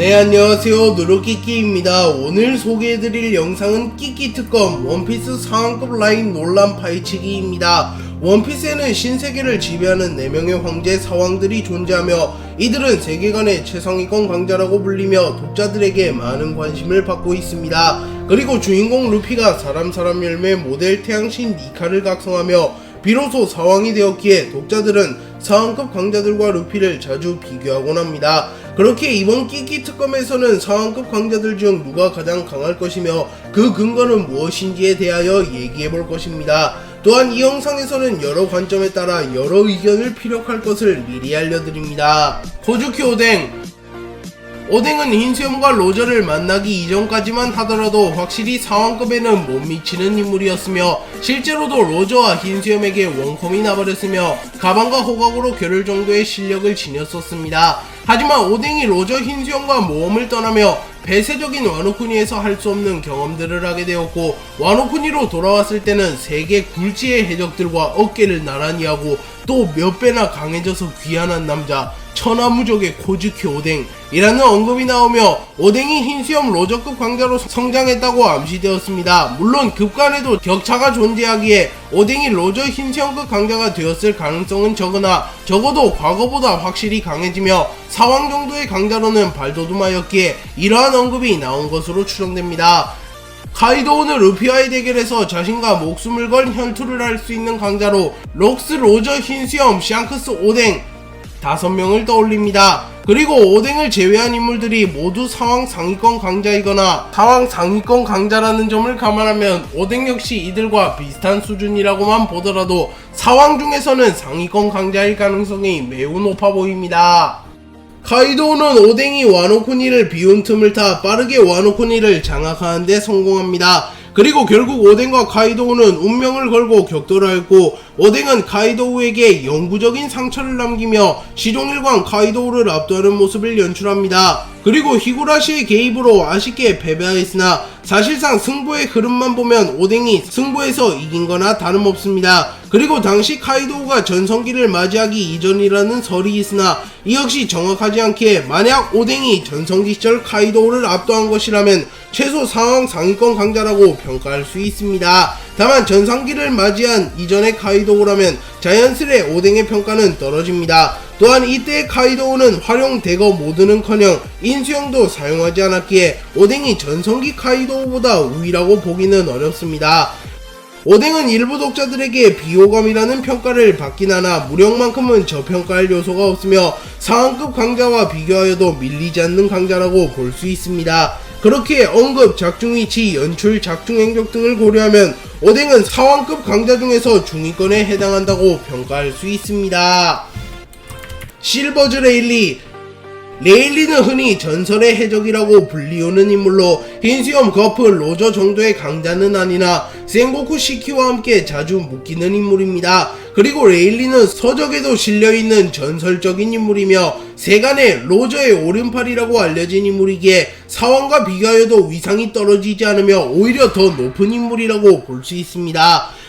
네 안녕하세요. 누르끼끼입니다. 오늘 소개해드릴 영상은 끼끼 특검 원피스 상한급 라인 논란 파헤치기입니다. 원피스에는 신세계를 지배하는 4명의 황제 사왕들이 존재하며 이들은 세계관의 최상위권 강자라고 불리며 독자들에게 많은 관심을 받고 있습니다. 그리고 주인공 루피가 사람 사람 열매 모델 태양신 니카를 각성하며 비로소 사왕이 되었기에 독자들은 상한급 강자들과 루피를 자주 비교하곤 합니다. 그렇게 이번 끼끼 특검에서는 상한급 강자들 중 누가 가장 강할 것이며 그 근거는 무엇인지에 대하여 얘기해 볼 것입니다. 또한 이 영상에서는 여러 관점에 따라 여러 의견을 피력할 것을 미리 알려드립니다. 코즈키 오뎅 오뎅은 흰수염과 로저를 만나기 이전까지만 하더라도 확실히 상황급에는 못 미치는 인물이었으며 실제로도 로저와 흰수염에게 원컴이 나버렸으며 가방과 호각으로 겨룰 정도의 실력을 지녔었습니다. 하지만 오뎅이 로저 흰수염과 모험을 떠나며 폐쇄적인 와노쿠니에서 할 수 없는 경험들을 하게 되었고 와노쿠니로 돌아왔을 때는 세계 굴지의 해적들과 어깨를 나란히 하고 또 몇 배나 강해져서 귀환한 남자 천하무적의 코즈키 오뎅이라는 언급이 나오며 오뎅이 흰수염 로저급 강자로 성장했다고 암시되었습니다. 물론 급간에도 격차가 존재하기에 오뎅이 로저 흰수염급 강자가 되었을 가능성은 적으나 적어도 과거보다 확실히 강해지며 사왕 정도의 강자로는 발돋움하였기에 이러한 언급이 나온 것으로 추정됩니다. 카이도우는 루피와의 대결에서 자신과 목숨을 건 현투를 할 수 있는 강자로 록스 로저 흰수염 샹크스 오뎅 다섯 명을 떠올립니다. 그리고 오뎅을 제외한 인물들이 모두 상황 상위권 강자이거나 상황 상위권 강자라는 점을 감안하면 오뎅 역시 이들과 비슷한 수준이라고만 보더라도 상황 중에서는 상위권 강자일 가능성이 매우 높아 보입니다. 카이도우는 오뎅이 와노쿠니를 비운 틈을 타 빠르게 와노쿠니를 장악하는데 성공합니다. 그리고 결국 오뎅과 카이도우는 운명을 걸고 격돌하였고 오뎅은 카이도우에게 영구적인 상처를 남기며 시종일관 카이도우를 압도하는 모습을 연출합니다. 그리고 히구라시의 개입으로 아쉽게 패배하였으나 사실상 승부의 흐름만 보면 오뎅이 승부에서 이긴 거나 다름없습니다. 그리고 당시 카이도우가 전성기를 맞이하기 이전이라는 설이 있으나 이 역시 정확하지 않기에 만약 오뎅이 전성기 시절 카이도우를 압도한 것이라면 최소 상황 상위권 강자라고 평가할 수 있습니다. 다만 전성기를 맞이한 이전의 카이도우라면 자연스레 오뎅의 평가는 떨어집니다. 또한 이때의 카이도우는 활용 대거 모드는커녕 인수형도 사용하지 않았기에 오뎅이 전성기 카이도우보다 우위라고 보기는 어렵습니다. 오뎅은 일부 독자들에게 비호감이라는 평가를 받긴 하나 무력만큼은 저평가할 요소가 없으며 상한급 강자와 비교하여도 밀리지 않는 강자라고 볼 수 있습니다. 그렇게 언급, 작중 위치, 연출, 작중 행적 등을 고려하면 오뎅은 상황급 강자 중에서 중위권에 해당한다고 평가할 수 있습니다. 실버즈 레일리 레일리는 흔히 전설의 해적이라고 불리우는 인물로 흰수염 거프 로저 정도의 강자는 아니나 센고쿠 시키와 함께 자주 묶이는 인물입니다. 그리고 레일리는 서적에도 실려있는 전설적인 인물이며 세간의 로저의 오른팔이라고 알려진 인물이기에 사왕과 비교하여도 위상이 떨어지지 않으며 오히려 더 높은 인물이라고 볼 수 있습니다.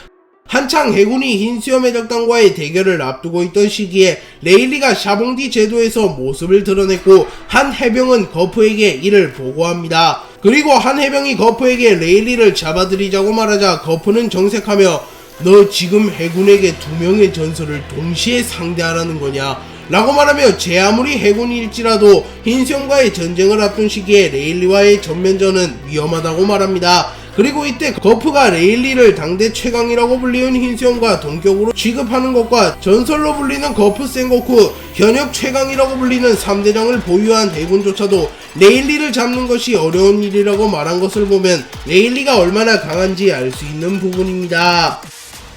한창 해군이 흰수염 해적단과의 대결을 앞두고 있던 시기에 레일리가 샤봉디 제도에서 모습을 드러냈고 한 해병은 거프에게 이를 보고합니다. 그리고 한 해병이 거프에게 레일리를 잡아들이자고 말하자 거프는 정색하며 너 지금 해군에게 두 명의 전설을 동시에 상대하라는 거냐? 라고 말하며 제 아무리 해군일지라도 흰수염과의 전쟁을 앞둔 시기에 레일리와의 전면전은 위험하다고 말합니다. 그리고 이때 거프가 레일리를 당대 최강이라고 불리는 흰수염과 동격으로 취급하는 것과 전설로 불리는 거프 센고쿠 현역 최강이라고 불리는 3대장을 보유한 해군조차도 레일리를 잡는 것이 어려운 일이라고 말한 것을 보면 레일리가 얼마나 강한지 알 수 있는 부분입니다.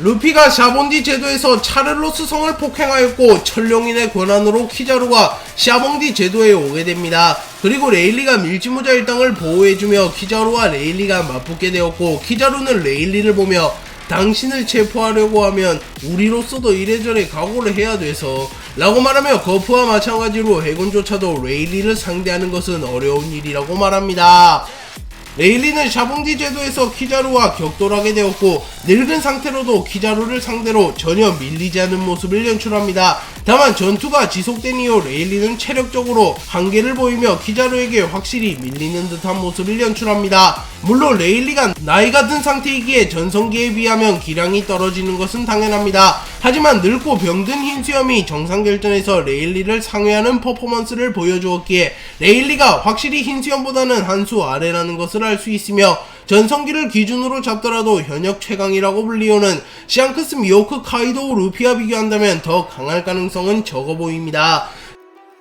루피가 샤본디 제도에서 차를로스 성을 폭행하였고 천룡인의 권한으로 키자루가 샤봉디 제도에 오게 됩니다. 그리고 레일리가 밀지모자 일당을 보호해주며 키자루와 레일리가 맞붙게 되었고 키자루는 레일리를 보며 당신을 체포하려고 하면 우리로서도 이래저래 각오를 해야 돼서 라고 말하며 거프와 마찬가지로 해군조차도 레일리를 상대하는 것은 어려운 일이라고 말합니다. 레일리는 샤봉디 제도에서 키자루와 격돌하게 되었고 늙은 상태로도 키자루를 상대로 전혀 밀리지 않는 모습을 연출합니다. 다만 전투가 지속된 이후 레일리는 체력적으로 한계를 보이며 키자루에게 확실히 밀리는 듯한 모습을 연출합니다. 물론 레일리가 나이가 든 상태이기에 전성기에 비하면 기량이 떨어지는 것은 당연합니다. 하지만 늙고 병든 흰수염이 정상결전에서 레일리를 상회하는 퍼포먼스를 보여주었기에 레일리가 확실히 흰수염보다는 한 수 아래라는 것을 알 수 있으며 전성기를 기준으로 잡더라도 현역 최강이라고 불리우는 시앙크스 미호크 카이도 루피와 비교한다면 더 강할 가능성은 적어 보입니다.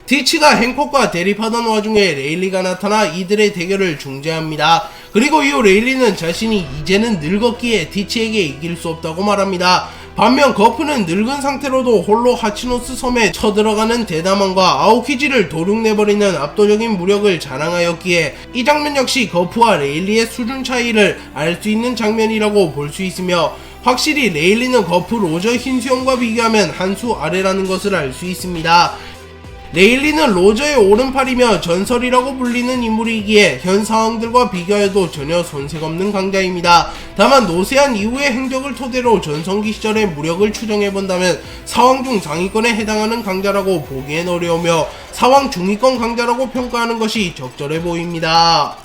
티치가 행콕과 대립하던 와중에 레일리가 나타나 이들의 대결을 중재합니다. 그리고 이후 레일리는 자신이 이제는 늙었기에 티치에게 이길 수 없다고 말합니다. 반면 거프는 늙은 상태로도 홀로 하치노스 섬에 쳐들어가는 대담함과 아오키지를 도륙내버리는 압도적인 무력을 자랑하였기에 이 장면 역시 거프와 레일리의 수준 차이를 알 수 있는 장면이라고 볼 수 있으며 확실히 레일리는 거프 로저 흰수염과 비교하면 한 수 아래라는 것을 알 수 있습니다. 레일리는 로저의 오른팔이며 전설이라고 불리는 인물이기에 현 상황들과 비교해도 전혀 손색 없는 강자입니다. 다만 노세한 이후의 행적을 토대로 전성기 시절의 무력을 추정해본다면 사왕 중 상위권에 해당하는 강자라고 보기엔 어려우며 사왕 중위권 강자라고 평가하는 것이 적절해 보입니다.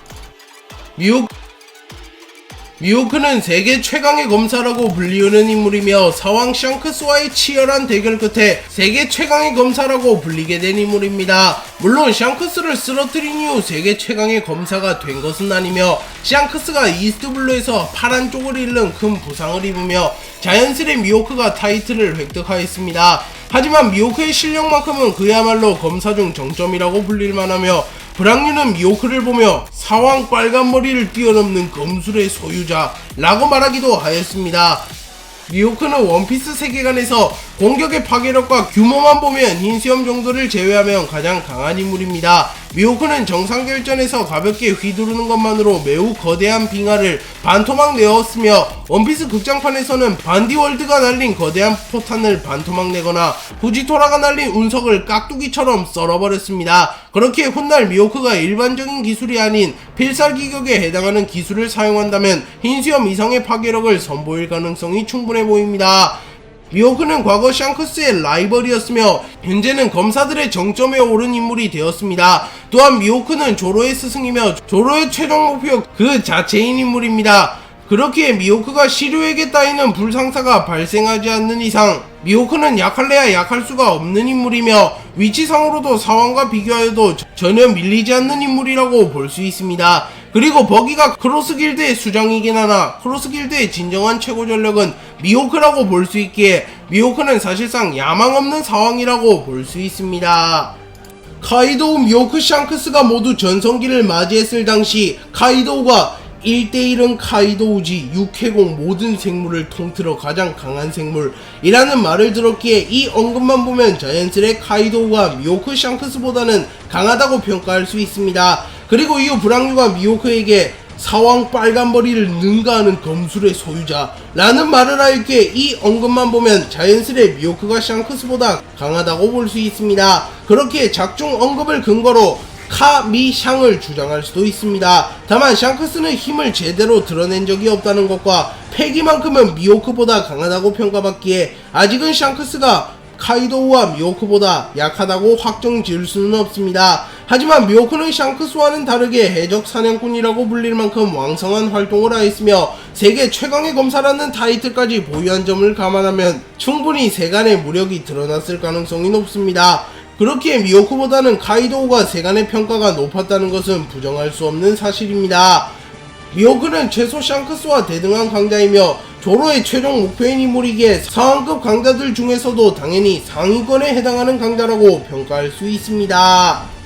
미국 미호크는 세계 최강의 검사라고 불리우는 인물이며 사왕 샹크스와의 치열한 대결 끝에 세계 최강의 검사라고 불리게 된 인물입니다. 물론 샹크스를 쓰러뜨린 이후 세계 최강의 검사가 된 것은 아니며 샹크스가 이스트블루에서 파란 쪽을 잃는 큰 부상을 입으며 자연스레 미호크가 타이틀을 획득하였습니다. 하지만 미호크의 실력만큼은 그야말로 검사 중 정점이라고 불릴 만하며 브랑류는 미호크를 보며 사왕 빨간 머리를 뛰어넘는 검술의 소유자라고 말하기도 하였습니다. 미호크는 원피스 세계관에서 공격의 파괴력과 규모만 보면 흰수염 정도를 제외하면 가장 강한 인물입니다. 미호크는 정상결전에서 가볍게 휘두르는 것만으로 매우 거대한 빙하를 반토막 내었으며 원피스 극장판에서는 반디월드가 날린 거대한 포탄을 반토막 내거나 후지토라가 날린 운석을 깍두기처럼 썰어버렸습니다. 그렇게 훗날 미호크가 일반적인 기술이 아닌 필살기격에 해당하는 기술을 사용한다면 흰수염 이상의 파괴력을 선보일 가능성이 충분해 보입니다. 미호크는 과거 샹크스의 라이벌이었으며 현재는 검사들의 정점에 오른 인물이 되었습니다. 또한 미호크는 조로의 스승이며 조로의 최종 목표 그 자체인 인물입니다. 그렇기에 미호크가 시류에게 따이는 불상사가 발생하지 않는 이상 미호크는 약할래야 약할 수가 없는 인물이며 위치상으로도 상황과 비교하여도 전혀 밀리지 않는 인물이라고 볼 수 있습니다. 그리고 버기가 크로스 길드의 수장이긴 하나 크로스 길드의 진정한 최고 전력은 미호크라고 볼 수 있기에 미호크는 사실상 야망 없는 상황이라고 볼 수 있습니다. 카이도우 미호크 샹크스가 모두 전성기를 맞이했을 당시 카이도우가 1대1은 카이도우지 육해공 모든 생물을 통틀어 가장 강한 생물이라는 말을 들었기에 이 언급만 보면 자연스레 카이도우가 미호크 샹크스보다는 강하다고 평가할 수 있습니다. 그리고 이후 브랑류가 미호크에게 사왕 빨간머리를 능가하는 검술의 소유자라는 말을 하였기에 이 언급만 보면 자연스레 미호크가 샹크스보다 강하다고 볼 수 있습니다. 그렇게 작중 언급을 근거로 카미샹을 주장할 수도 있습니다. 다만 샹크스는 힘을 제대로 드러낸 적이 없다는 것과 패기만큼은 미호크보다 강하다고 평가받기에 아직은 샹크스가 카이도우와 미호크보다 약하다고 확정 지을 수는 없습니다. 하지만 미호크는 샹크스와는 다르게 해적 사냥꾼이라고 불릴 만큼 왕성한 활동을 하였으며 세계 최강의 검사라는 타이틀까지 보유한 점을 감안하면 충분히 세간의 무력이 드러났을 가능성이 높습니다. 그렇기에 미호크보다는 카이도우가 세간의 평가가 높았다는 것은 부정할 수 없는 사실입니다. 미호크는 최소 샹크스와 대등한 강자이며 조로의 최종 목표인 인물이기에 상황급 강자들 중에서도 당연히 상위권에 해당하는 강자라고 평가할 수 있습니다.